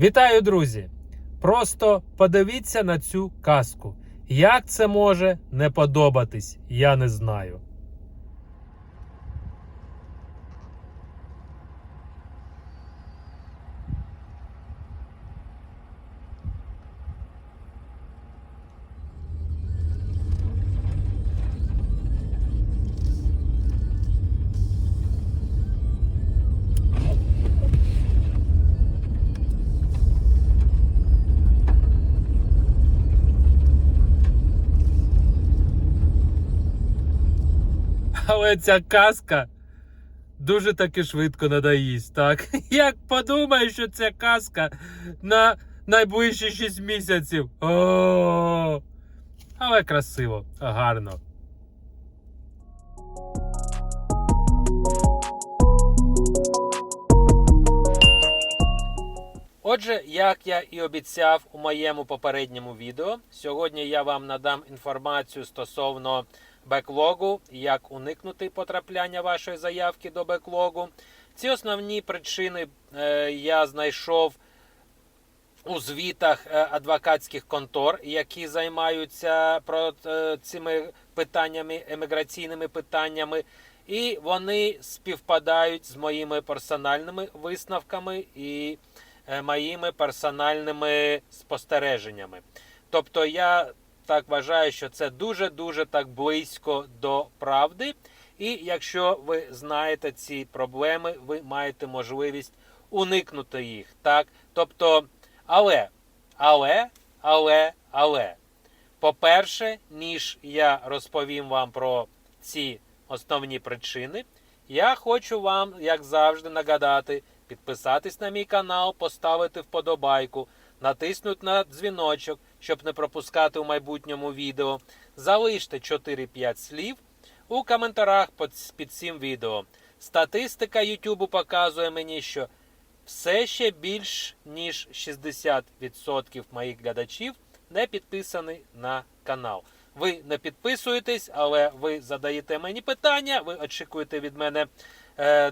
Вітаю, друзі! Просто подивіться на цю казку. Як це може не подобатись, я не знаю. Але ця казка дуже таки швидко надоїсть, так? Як подумаєш, що ця казка на найближчі 6 місяців. О! Але красиво, гарно. Отже, як я і обіцяв у моєму попередньому відео, сьогодні я вам надам інформацію стосовно беклогу, як уникнути потрапляння вашої заявки до беклогу. Ці основні причини е, я знайшов у звітах е, адвокатських контор, які займаються е, цими питаннями, еміграційними питаннями. І вони співпадають з моїми персональними висновками і моїми персональними спостереженнями. Тобто я так вважаю, що це дуже-дуже так близько до правди. І якщо ви знаєте ці проблеми, ви маєте можливість уникнути їх. Так? Тобто, але, але, але, але, по-перше, ніж я розповім вам про ці основні причини, я хочу вам, як завжди, нагадати, підписатись на мій канал, поставити вподобайку, натиснути на дзвіночок, щоб не пропускати у майбутньому відео. Залиште 4-5 слів у коментарях під, цим відео. Статистика YouTube показує мені, що все ще більш ніж 60% моїх глядачів не підписані на канал. Ви не підписуєтесь, але ви задаєте мені питання, ви очікуєте від мене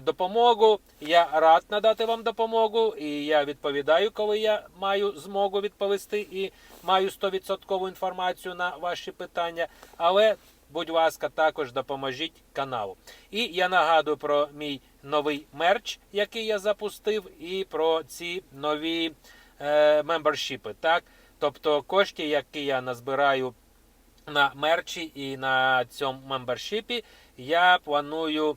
допомогу. Я рад надати вам допомогу, і я відповідаю, коли я маю змогу відповісти і маю 100% інформацію на ваші питання. Але, будь ласка, також допоможіть каналу. І я нагадую про мій новий мерч, який я запустив, і про ці нові е, мембершіпи. Так? Тобто кошти, які я назбираю на мерчі і на цьому мембершіпі, я планую е,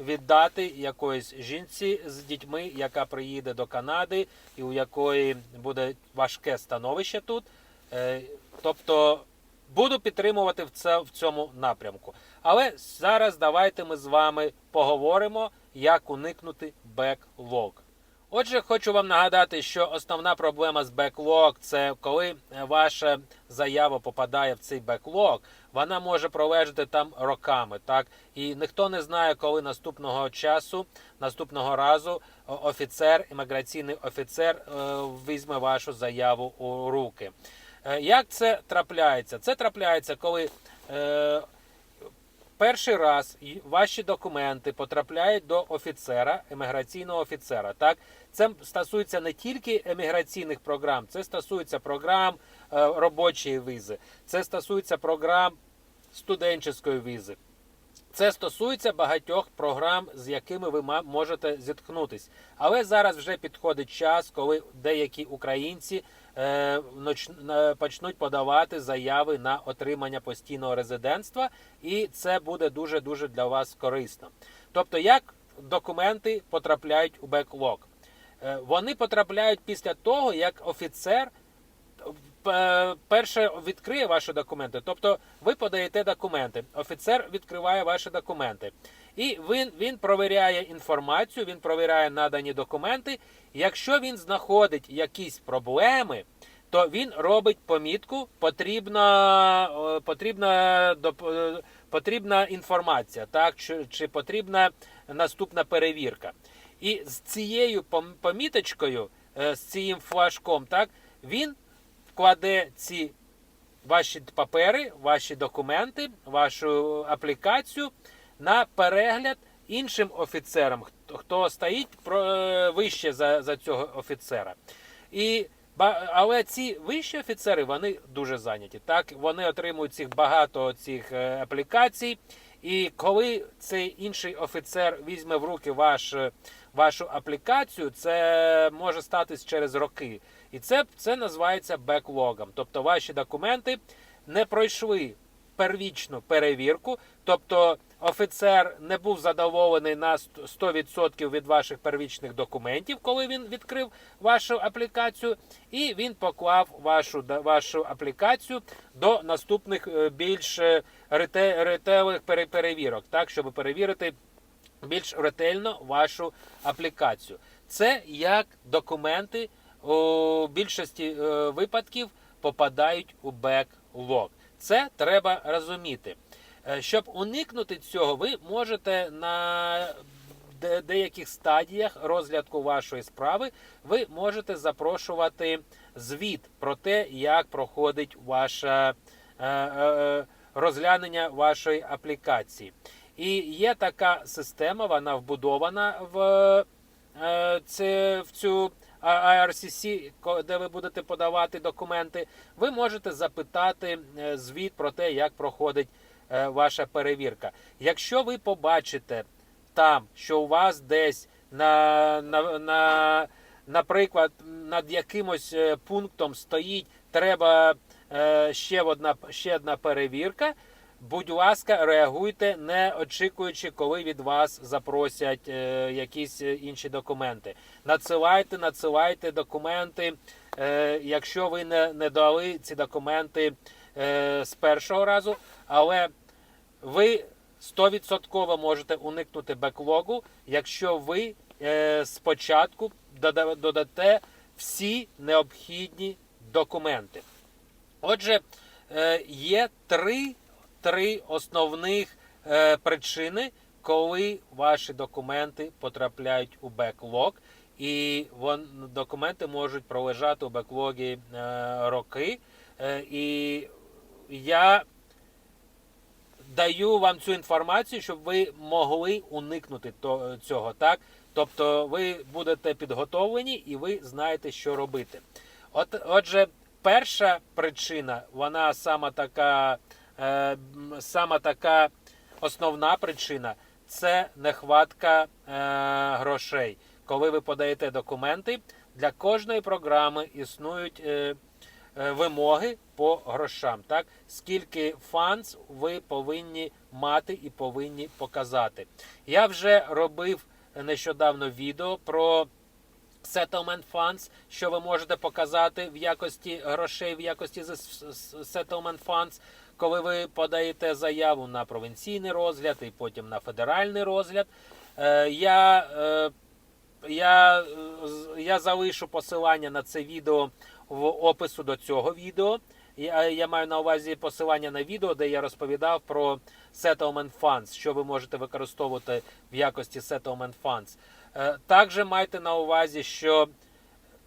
віддати якоїсь жінці з дітьми, яка приїде до Канади, і у якої буде важке становище тут. Е, тобто буду підтримувати в, це, в цьому напрямку. Але зараз давайте ми з вами поговоримо, як уникнути беклог. Отже, хочу вам нагадати, що основна проблема з беклог це коли ваша заява попадає в цей беклог, вона може пролежати там роками, так і ніхто не знає, коли наступного часу, наступного разу офіцер, імміграційний офіцер е, візьме вашу заяву у руки. Е, Як це трапляється? Це трапляється, коли е, перший раз ваші документи потрапляють до офіцера, еміграційного офіцера. Так, це стосується не тільки еміграційних програм, це стосується програм е, робочої візи, це стосується програм студентської візи. Це стосується багатьох програм, з якими ви можете зіткнутись. Але зараз вже підходить час, коли деякі українці почнуть подавати заяви на отримання постійного резидентства, і це буде дуже дуже для вас корисно. Тобто, як документи потрапляють у беклог? Е, Вони потрапляють після того, як офіцер е, перше відкриє ваші документи. Тобто ви подаєте документи, офіцер відкриває ваші документи. І він, він провіряє інформацію, він провіряє надані документи. Якщо він знаходить якісь проблеми, то він робить помітку, потрібна, е, потрібна, е, потрібна інформація, так, чи, чи потрібна наступна перевірка. І з цією поміточкою, е, з цим флажком, так, він вкладе ці ваші папери, ваші документи, вашу аплікацію на перегляд іншим офіцерам, хто- стоїть е, вище за, за цього офіцера. І, але ці вищі офіцери вони дуже зайняті. Так, вони отримують цих багато цих е, аплікацій. І коли цей інший офіцер візьме в руки ваш, е, вашу аплікацію, це може статись через роки. І це, це називається беклогом. Тобто ваші документи не пройшли первічну перевірку, тобто офіцер не був задоволений на 100% від ваших первічних документів, коли він відкрив вашу аплікацію, і він поклав вашу, вашу аплікацію до наступних е, більш е, рете- ретелих перевірок, так, щоб перевірити більш ретельно вашу аплікацію. Це як документи у більшості е, випадків попадають у беклог. Це треба розуміти. Е, Щоб уникнути цього, ви можете на деяких стадіях розгляду вашої справи ви можете запрошувати звіт про те, як проходить ваше е, е, розглянення вашої аплікації. І є така система, вона вбудована в, в цю IRCC, де ви будете подавати документи. Ви можете запитати звіт про те, як проходить ваша перевірка. Якщо ви побачите там, що у вас десь на, на, на наприклад, над якимось е, пунктом стоїть, треба е, ще одна, ще одна перевірка. Будь ласка, реагуйте, не очікуючи, коли від вас запросять е, якісь е, інші документи. Надсилайте, надсилайте документи. Е, якщо ви не, не дали ці документи е, з першого разу, але ви 100% можете уникнути беклогу, якщо ви е, спочатку додате всі необхідні документи. Отже, е, є три, три основних е, причини, коли ваші документи потрапляють у беклог, і вон, документи можуть пролежати у беклогі е, роки. Е, і я даю вам цю інформацію, щоб ви могли уникнути цього. Так? Тобто ви будете підготовлені і ви знаєте, що робити. От, отже, перша причина, вона сама така, е, сама така основна причина це нехватка е, грошей. Коли ви подаєте документи, для кожної програми існують е, е, вимоги по грошам. Так? Скільки фанс ви повинні мати і повинні показати. Я вже робив нещодавно відео про settlement funds, що ви можете показати в якості грошей, в якості settlement funds, коли ви подаєте заяву на провінційний розгляд і потім на федеральний розгляд. Е, Я, е, я, я залишу посилання на це відео в опису до цього відео. Я, я маю на увазі посилання на відео, де я розповідав про settlement funds, що ви можете використовувати в якості settlement funds. Е, Також майте на увазі, що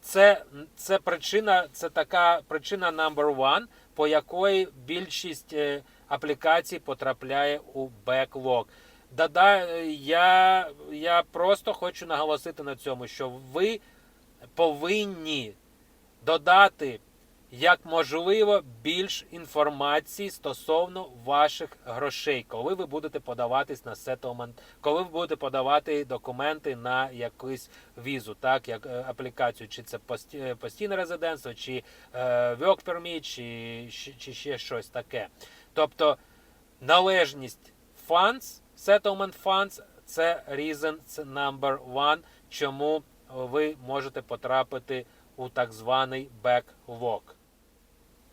це, це причина, це така причина number one, по якої більшість е, аплікацій потрапляє у беклог. Дада, е, я, я просто хочу наголосити на цьому, що ви повинні додати як можливо більш інформації стосовно ваших грошей, коли ви будете подаватись на сеттлмент, коли ви будете подавати документи на якусь візу, так як е, аплікацію, чи це е, постійне резидентство, чи е, work permit, чи, чи ще щось таке. Тобто належність funds, settlement funds – це reason, number one, чому ви можете потрапити у так званий backlog.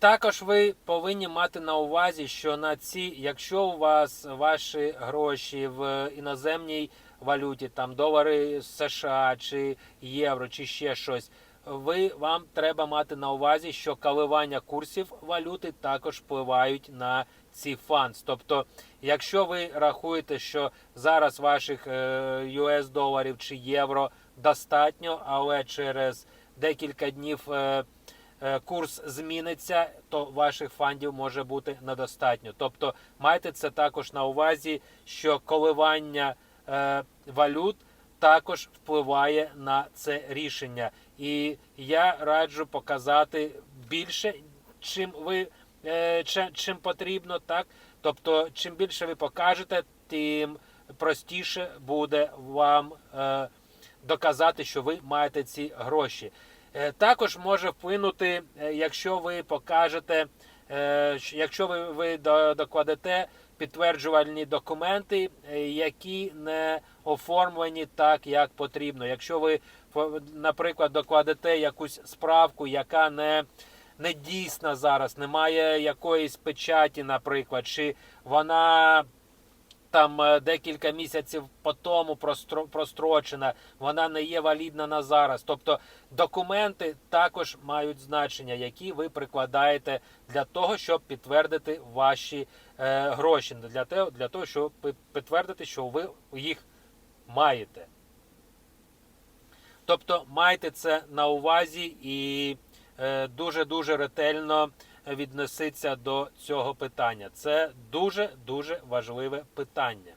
Також ви повинні мати на увазі, що на ці, якщо у вас ваші гроші в іноземній валюті, там долари США чи євро, чи ще щось, ви вам треба мати на увазі, що коливання курсів валюти також впливають на ці фанс. Тобто, якщо ви рахуєте, що зараз ваших е, US доларів чи євро достатньо, але через декілька днів е, е, курс зміниться, то ваших фандів може бути недостатньо. Тобто майте це також на увазі, що коливання е, валют також впливає на це рішення. І я раджу показати більше, чим ви е, чи- чим потрібно, так. Тобто, чим більше ви покажете, тим простіше буде вам е, доказати, що ви маєте ці гроші. Е, Також може вплинути, е, якщо ви покажете, е, якщо ви, ви до- докладете підтверджувальні документи, які не оформлені так, як потрібно. Якщо ви, наприклад, докладете якусь справку, яка не не дійсна зараз, немає якоїсь печаті, наприклад, чи вона там е, декілька місяців по тому прострочена, вона не є валідна на зараз. Тобто документи також мають значення, які ви прикладаєте для того, щоб підтвердити ваші е, гроші, для того, для того, щоб підтвердити, що ви їх маєте. Тобто майте це на увазі і е, дуже-дуже ретельно відноситься до цього питання. Це дуже-дуже важливе питання.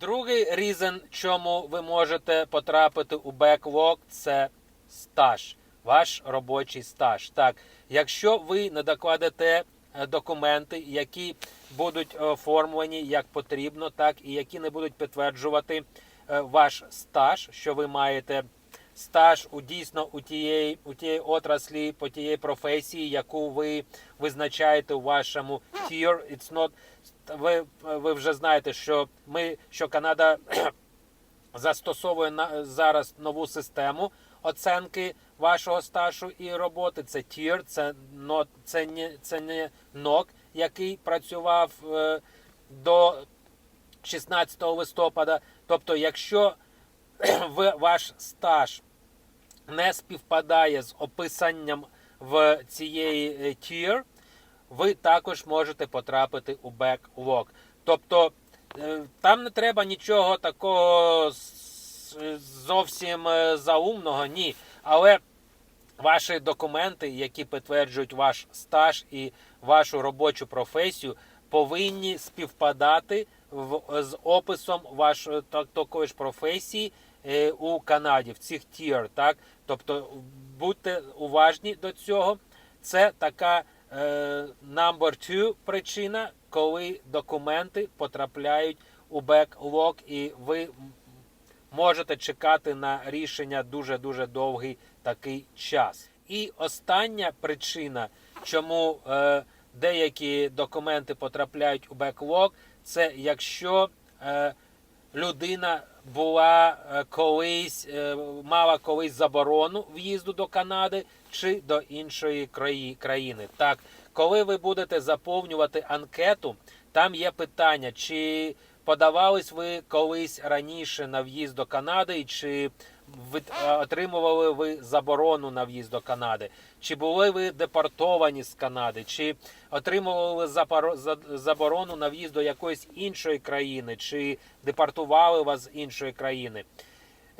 Другий різен, чому ви можете потрапити у беклог, це стаж, ваш робочий стаж. Так, якщо ви не докладете е, документи, які будуть оформлені як потрібно, так і які не будуть підтверджувати е, ваш стаж, що ви маєте стаж у дійсно у тієї у тієї отраслі, по тієї професії, яку ви визначаєте у вашому tier. It's not ви, ви вже знаєте, що ми що Канада застосовує на зараз нову систему оценки вашого стажу і роботи. Це tier, це not, це не це не NOC, який працював е, до 16 листопада. Тобто, якщо ви, ваш стаж не співпадає з описанням в цієї е, tier, ви також можете потрапити у беклог. Тобто е, там не треба нічого такого зовсім е, заумного, ні. Але ваші документи, які підтверджують ваш стаж і вашу робочу професію, повинні співпадати в, з описом вашої та- такої ж професії у Канаді, в цих тір. Так? Тобто будьте уважні до цього. Це така е, number two причина, коли документи потрапляють у беклог, і ви можете чекати на рішення дуже дуже довгий такий час. І остання причина, чому е, деякі документи потрапляють у беклог, це якщо е, людина була е, колись, е, мала колись заборону в'їзду до Канади чи до іншої країни. Так, коли ви будете заповнювати анкету, там є питання, чи подавались ви колись раніше на в'їзд до Канади, чи ви е, отримували ви заборону на в'їзд до Канади, чи були ви депортовані з Канади, чи отримували заборону на в'їзд до якоїсь іншої країни, чи депортували вас з іншої країни.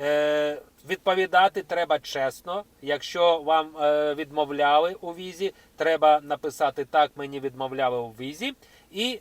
Е, відповідати треба чесно. Якщо вам е, відмовляли у візі, треба написати так, мені відмовляли у візі, і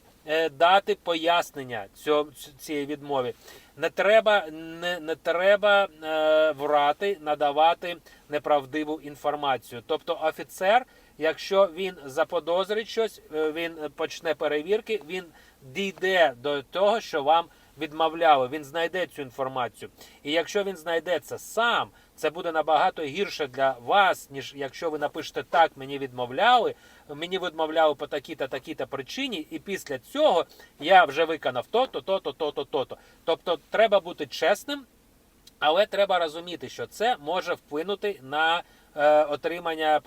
дати пояснення цьо, цієї відмови. Не треба, не, не треба е, врати, надавати неправдиву інформацію. Тобто офіцер, якщо він заподозрить щось, е, він почне перевірки, він дійде до того, що вам відмовляли, він знайде цю інформацію. І якщо він знайде це сам, це буде набагато гірше для вас, ніж якщо ви напишете так, мені відмовляли, мені відмовляли по такій-то, такій-то причині, і після цього я вже виконав то-то, то-то, то-то, то-то. Тобто треба бути чесним, але треба розуміти, що це може вплинути на е, отримання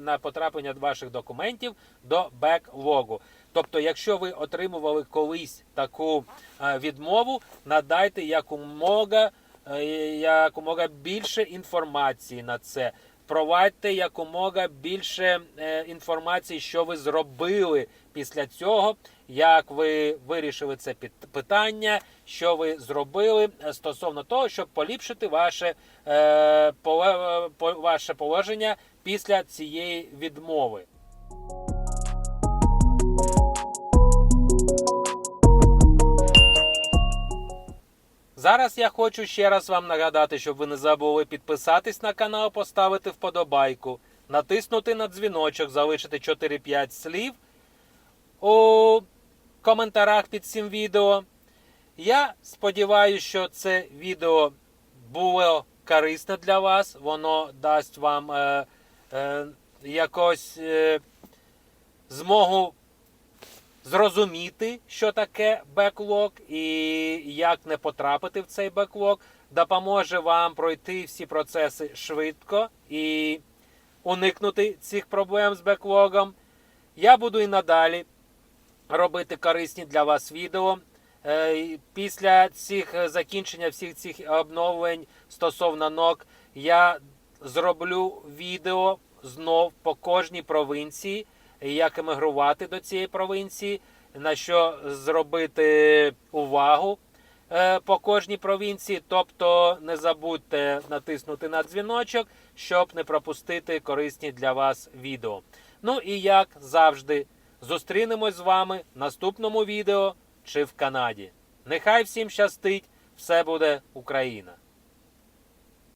на потраплення ваших документів до беклогу. Тобто, якщо ви отримували колись таку е, відмову, надайте якомога, якомога більше інформації на це. Впровадьте якомога більше е, інформації, що ви зробили після цього, як ви вирішили це питання, що ви зробили е, стосовно того, щоб поліпшити ваше, е, ваше положення після цієї відмови. Зараз я хочу ще раз вам нагадати, щоб ви не забули підписатись на канал, поставити вподобайку, натиснути на дзвіночок, залишити 4-5 слів у коментарях під цим відео. Я сподіваюся, що це відео було корисне для вас. Воно дасть вам е, е, якось е, змогу зрозуміти, що таке беклог і як не потрапити в цей беклог, допоможе вам пройти всі процеси швидко і уникнути цих проблем з беклогом. Я буду і надалі робити корисні для вас відео. Е, Після цих е, закінчення всіх цих обновлень стосовно ног я зроблю відео знов по кожній провінції, як емігрувати до цієї провінції, на що зробити увагу е, по кожній провінції. Тобто не забудьте натиснути на дзвіночок, щоб не пропустити корисні для вас відео. Ну і як завжди, зустрінемось з вами в наступному відео чи в Канаді. Нехай всім щастить, все буде Україна!